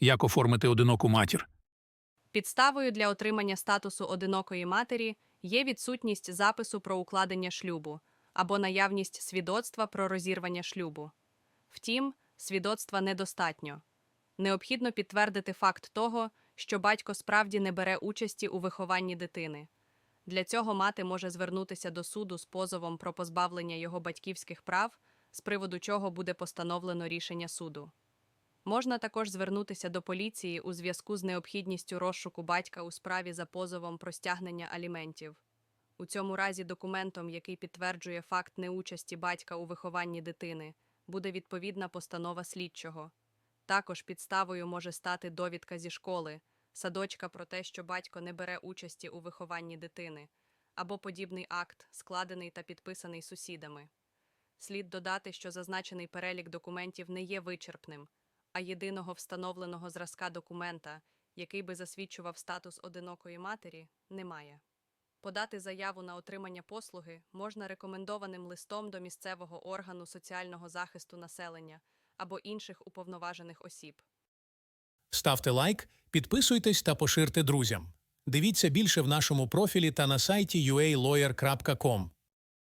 Як оформити одиноку матір? Підставою для отримання статусу одинокої матері є відсутність запису про укладення шлюбу або наявність свідоцтва про розірвання шлюбу. Втім, свідоцтва недостатньо. Необхідно підтвердити факт того, що батько справді не бере участі у вихованні дитини. Для цього мати може звернутися до суду з позовом про позбавлення його батьківських прав, з приводу чого буде постановлено рішення суду. Можна також звернутися до поліції у зв'язку з необхідністю розшуку батька у справі за позовом про стягнення аліментів. У цьому разі документом, який підтверджує факт неучасті батька у вихованні дитини, буде відповідна постанова слідчого. Також підставою може стати довідка зі школи, садочка про те, що батько не бере участі у вихованні дитини, або подібний акт, складений та підписаний сусідами. Слід додати, що зазначений перелік документів не є вичерпним, а єдиного встановленого зразка документа, який би засвідчував статус одинокої матері, немає. Подати заяву на отримання послуги можна рекомендованим листом до місцевого органу соціального захисту населення або інших уповноважених осіб. Ставте лайк, підписуйтесь та поширте друзям. Дивіться більше в нашому профілі та на сайті ualawyer.com.